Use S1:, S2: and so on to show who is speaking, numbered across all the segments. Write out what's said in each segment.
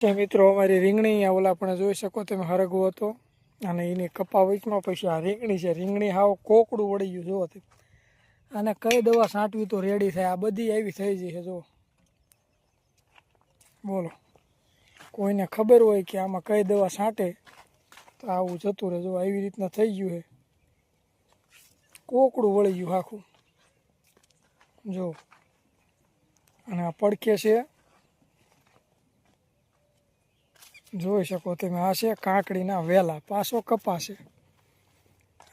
S1: તે મિત્રો, અમારી રીંગણી ઓલા પણ જોઈ શકો તમે, હરગવો હતો. અને એની કપા વચમાં પછી આ રીંગણી છે. રીંગણી હાવ કોકડું વળી ગયું, જુઓ તે અને કઈ દવા છાંટવી તો રેડી થાય. આ બધી આવી થઈ જશે જુઓ. બોલો. કોઈને ખબર હોય કે આમાં કઈ દવા છાંટે, તો આવું જતું રહે જો આવી રીતના થઈ ગયું છે. કોકડું વળી ગયું આખું. જો અને આ પડખે છે. જોઈ શકો તમે, આ છે કાકડીના વેલા, પાછો કપા છે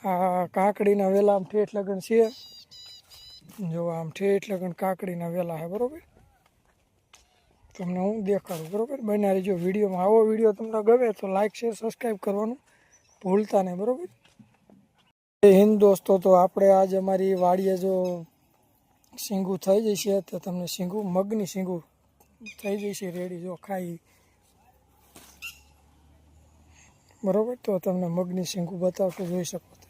S1: આ કાકડીના વેલા આમ ઠેઠ લગન છે. જો આમ ઠેઠ લગન કાકડીના વેલા છે, બરોબર? તમને હું દેખાડું, બરોબર? બન્યા જો વિડીયોમાં. આવો વીડિયો તમને ગમે તો લાઈક શેર સબસ્ક્રાઈબ કરવાનું ભૂલતા નહીં, બરોબર? હિન્દ દોસ્તો, તો આપણે આજ અમારી વાડીએ જો શીંગું થઈ જશે, તો તમને શીંગું મગની શીંગું થઈ જશે, રેડી, જો ખાઈ. બરોબર? તો તમને મગની શીંગું બતાવતો જોઈ શકો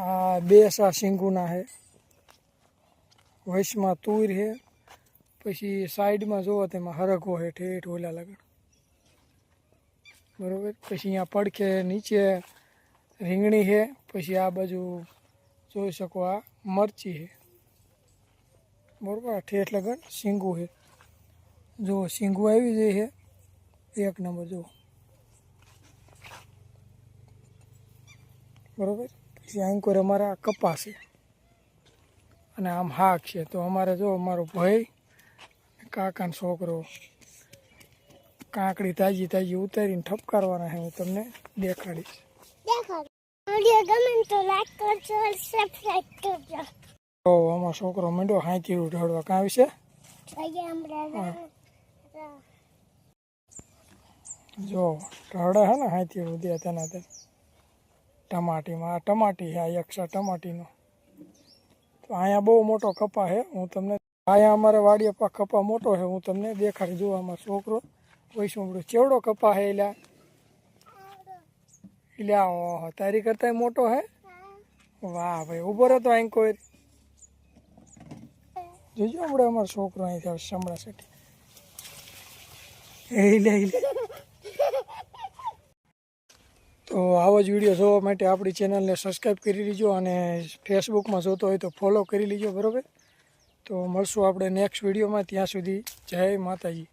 S1: આ બે સા શીંગુના છે. વૈશમાં તુર છે. પછી સાઈડમાં જુઓ તેમાં હરગો છે, ઠેઠ ઓલા લગન. બરોબર? પછી અહીંયા પડખે નીચે રીંગણી છે. પછી આ બાજુ જોઈ શકો આ મરચી છે. બરોબર? ઠેઠ લગન શીંગું છે. જુઓ, શીંગું આવી જાય છે. એક નંબર જુઓ. બરોબર? પછી કોઈ અમારા કપા છે. અને આમ હાક છે. તો અમારે જો અમારો ભાઈ કાકાનો છોકરો કાંકડી તાજી તાજી ઉતારીને ઠપકારવાના છે. હું તમને દેખાડીશ.
S2: તો
S1: અમારો છોકરો મંડ્યો હાંથી ઉઢાડવા. કાં વિશે જો ઢળે છે ને હાંથી ઉદ્યા તેના ટમાટીમાં. આ ટમાટી છે, આ એકસા ટમાટીનો. તો અહીંયા બહુ મોટો કપા છે. હું તમને અહીંયા અમારે વાડીએ પા કપા મોટો છે. હું તમને દેખાડી જોઉં અમારો છોકરો. વૈષ્ણવ ચેવડો કપા છે એટલે એટલે ઓહો, તારી કરતાં મોટો હે? વાહ ભાઈ, ઊભો રહેતો અહીં કોઈ. જોજો હમણાં અમારો છોકરો અહીંથી સંભળા સટી એ લે. તો આવો જ વીડિયો જોવા માટે આપણી ચેનલને સબસ્ક્રાઈબ કરી લીજો અને ફેસબુકમાં જોતો હોય તો ફોલો કરી લીજો, બરાબર? તો મળશું આપણે નેક્સ્ટ વિડીયોમાં. ત્યાં સુધી જય માતાજી.